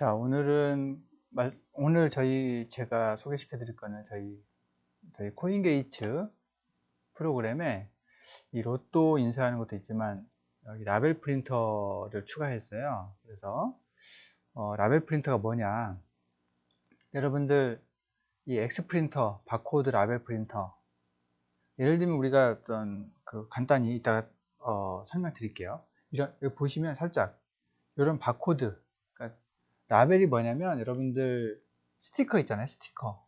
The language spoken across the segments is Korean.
자, 오늘은 말, 오늘 저희 제가 소개시켜 드릴 거는 저희 저희 코인게이츠 프로그램에 이 로또 인쇄하는 것도 있지만 여기 라벨 프린터를 추가했어요. 그래서 어, 라벨 프린터가 뭐냐? 여러분들 이 엑스 프린터, 바코드 라벨 프린터 예를 들면 우리가 어떤 그 간단히 이따가 어, 설명드릴게요. 이런 보시면 살짝 이런 바코드 라벨이 뭐냐면 여러분들 스티커 있잖아요 스티커.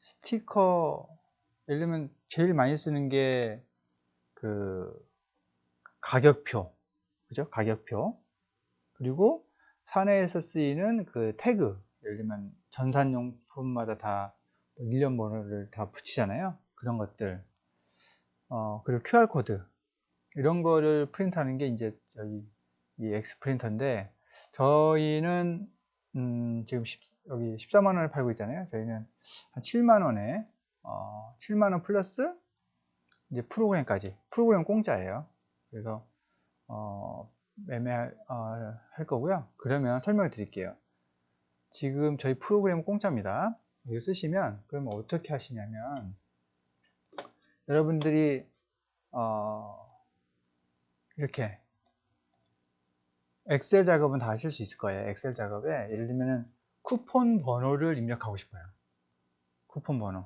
스티커 예를 들면 제일 많이 쓰는 게 그 가격표. 그죠? 가격표. 그리고 사내에서 쓰이는 그 태그. 예를 들면 전산용품마다 다 일련 번호를 다 붙이잖아요 그런 것들. 어 그리고 QR코드. 이런 거를 프린트하는 게 이제 저희 이 엑스 프린터인데 저희는 음 지금 10, 여기 14만 원을 팔고 있잖아요. 저희는 한 7만 원에 어 7만 원 플러스 이제 프로그램까지 프로그램 공짜예요. 그래서 어 매매할 어, 할 거고요. 그러면 설명을 드릴게요. 지금 저희 프로그램 공짜입니다. 이거 쓰시면 그러면 어떻게 하시냐면 여러분들이 어 이렇게 엑셀 작업은 다 하실 수 있을 거예요. 엑셀 작업에 예를 들면은 쿠폰 번호를 입력하고 싶어요. 쿠폰 번호.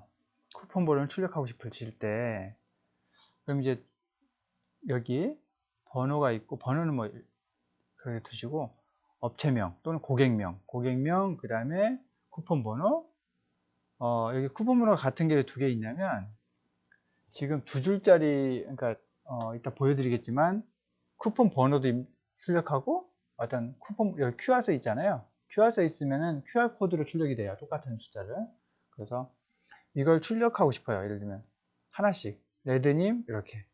쿠폰 번호를 출력하고 싶으실 때 그럼 이제 여기 번호가 있고 번호는 뭐 그렇게 두시고 업체명 또는 고객명, 고객명 그 다음에 쿠폰 번호 어, 여기 쿠폰 번호가 같은 게 두 개 있냐면 지금 두 줄짜리 그러니까 어, 이따 보여드리겠지만 쿠폰 번호도 출력하고 어떤 쿠폰 여기 QR 써 있잖아요. QR 써 있으면은 QR 코드로 출력이 돼요. 똑같은 숫자를. 그래서 이걸 출력하고 싶어요. 예를 들면 하나씩 레드님 이렇게.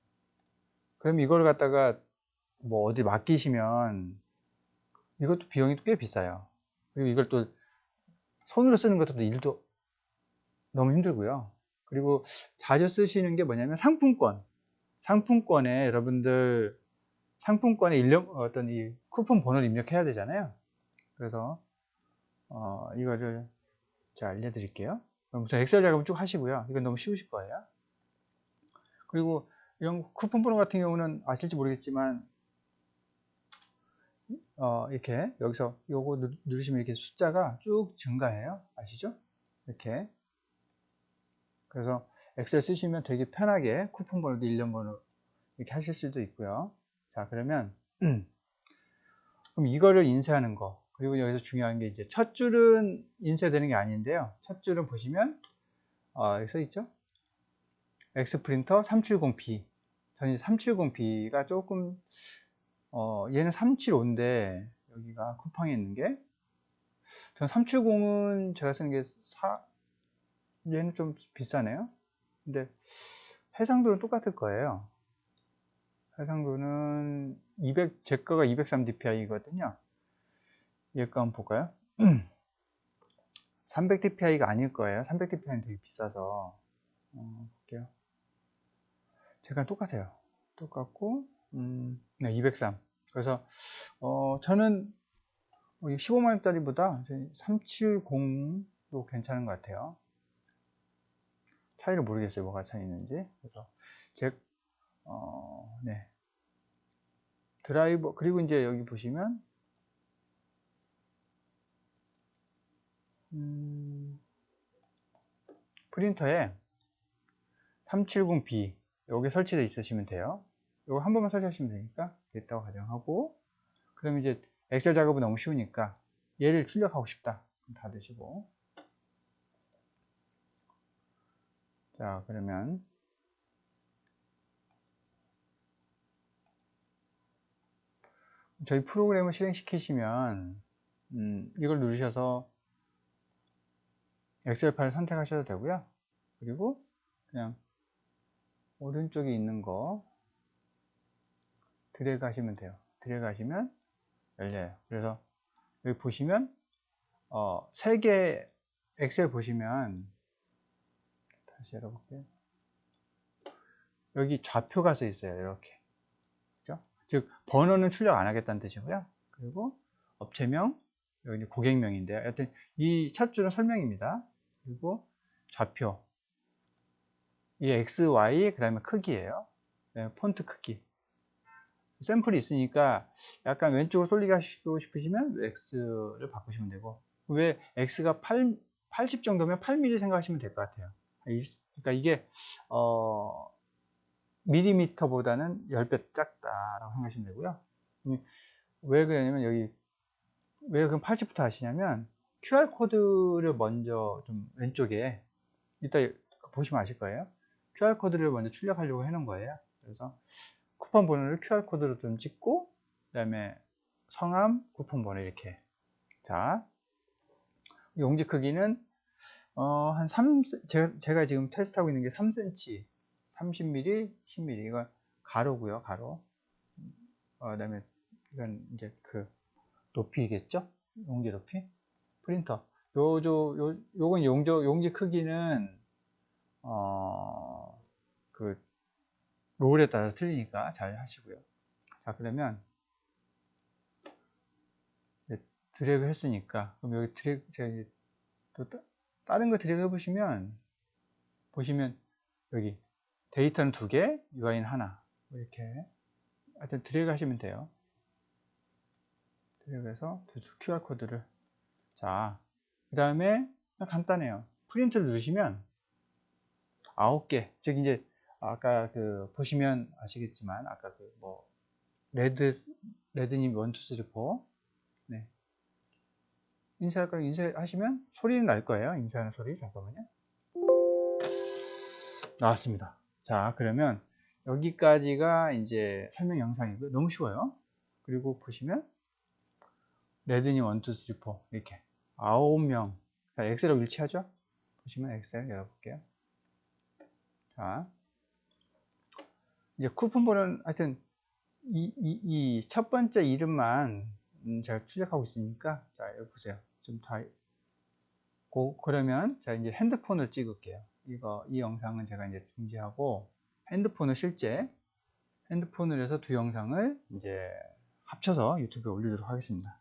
그럼 이걸 갖다가 뭐 어디 맡기시면 이것도 비용이 꽤 비싸요. 그리고 이걸 또 손으로 쓰는 것도 일도 너무 힘들고요. 그리고 자주 쓰시는 게 뭐냐면 상품권. 상품권에 여러분들 상품권에 일련, 어떤 이 쿠폰 번호를 입력해야 되잖아요. 그래서 어, 이거를 자 알려드릴게요. 우선 엑셀 작업을 쭉 하시고요. 이건 너무 쉬우실 거예요. 그리고 이런 쿠폰 번호 같은 경우는 아실지 모르겠지만 어, 이렇게 여기서 요거 누르시면 이렇게 숫자가 쭉 증가해요. 아시죠? 이렇게 그래서 엑셀 쓰시면 되게 편하게 쿠폰 번호도 일련 번호 이렇게 하실 수도 있고요. 자, 그러면, 음. 그럼 이거를 인쇄하는 거. 그리고 여기서 중요한 게 이제 첫 줄은 인쇄되는 게 아닌데요. 첫 줄은 보시면, 어, 여기 써 있죠? 엑스프린터 370B. 저는 370B가 조금, 어, 얘는 375인데, 여기가 쿠팡에 있는 게, 전 370은 제가 쓰는 게 4, 얘는 좀 비싸네요. 근데 해상도는 똑같을 거예요. 해상도는 200, 제 거가 203dpi거든요. 얘거 한번 볼까요? 300dpi가 아닐 거예요. 300dpi는 되게 비싸서. 어, 볼게요. 제가 똑같아요. 똑같고, 음, 네, 203. 그래서, 어, 저는 15만원짜리보다 370도 괜찮은 것 같아요. 차이를 모르겠어요. 뭐가 차이 있는지. 그래서, 제, 어, 네. 드라이버, 그리고 이제 여기 보시면, 음, 프린터에 370B, 여기 설치되어 있으시면 돼요. 이거 한 번만 설치하시면 되니까 됐다고 가정하고, 그럼 이제 엑셀 작업은 너무 쉬우니까 얘를 출력하고 싶다. 닫으시고. 자, 그러면 저희 프로그램을 실행시키시면 음, 이걸 누르셔서 엑셀 파일 선택하셔도 되고요. 그리고 그냥 오른쪽에 있는 거 드래그 하시면 돼요. 드래그 하시면 열려요. 그래서 여기 보시면 어, 3개 엑셀 보시면 다시 열어볼게요. 여기 좌표가 써 있어요. 이렇게. 즉 번호는 출력 안 하겠다는 뜻이고요. 그리고 업체명, 여기 고객명인데요. 여튼 이 첫 줄은 설명입니다. 그리고 좌표. 이 X, Y, 그 다음에 크기예요. 네, 폰트 크기. 샘플이 있으니까 약간 왼쪽으로 쏠리게 하시고 싶으시면 X를 바꾸시면 되고 왜 X가 8, 80 정도면 8mm 생각하시면 될 것 같아요. 그러니까 이게 어, 밀리미터보다는 10배 작다라고 생각하시면 되고요. 왜 그러냐면 여기 왜 그럼 80부터 하시냐면 QR 코드를 먼저 좀 왼쪽에 이따 보시면 아실 거예요. QR 코드를 먼저 출력하려고 해놓은 거예요. 그래서 쿠폰 번호를 QR 코드로 좀 찍고 그다음에 성함, 쿠폰 번호 이렇게 자 용지 크기는 어, 한 3, 제가, 제가 지금 테스트하고 있는 게 3cm, 30mm, 10mm. 이거 가로고요 가로. 어, 그 다음에 이건 이제 그 높이겠죠? 용지 높이. 프린터. 요조, 요, 요건 용조, 용지 크기는, 어, 그, 롤에 따라서 틀리니까 잘 하시고요. 자, 그러면, 드래그 했으니까, 그럼 여기 드래그, 제가 또 다른 거 드래그 해보시면 보시면 여기 데이터는 두 개, UI는 하나 뭐 이렇게 하여튼 드래그 하시면 돼요. 드래그해서 QR 코드를 자, 그 다음에 간단해요. 프린트를 누르시면 아홉 개, 즉 이제 아까 그 보시면 아시겠지만 아까 그 뭐 레드 레드님 원투 쓰리 포 네. 인쇄할 거를 인쇄하시면 소리는 날 거예요. 인쇄하는 소리. 잠깐만요. 나왔습니다. 자, 그러면 여기까지가 이제 설명 영상이고요. 너무 쉬워요. 그리고 보시면 레드님 1, 2, 3, 4 이렇게 9명 자, 엑셀하고 일치하죠? 보시면 엑셀 열어볼게요. 자, 이제 쿠폰번호는 하여튼 이첫 번째 이름만 음, 제가 출력하고 있으니까 자 여기 보세요 좀다 고, 그러면 자 이제 핸드폰을 찍을게요 이거 이 영상은 제가 이제 중지하고 핸드폰을 실제 핸드폰을 해서 두 영상을 이제 합쳐서 유튜브에 올리도록 하겠습니다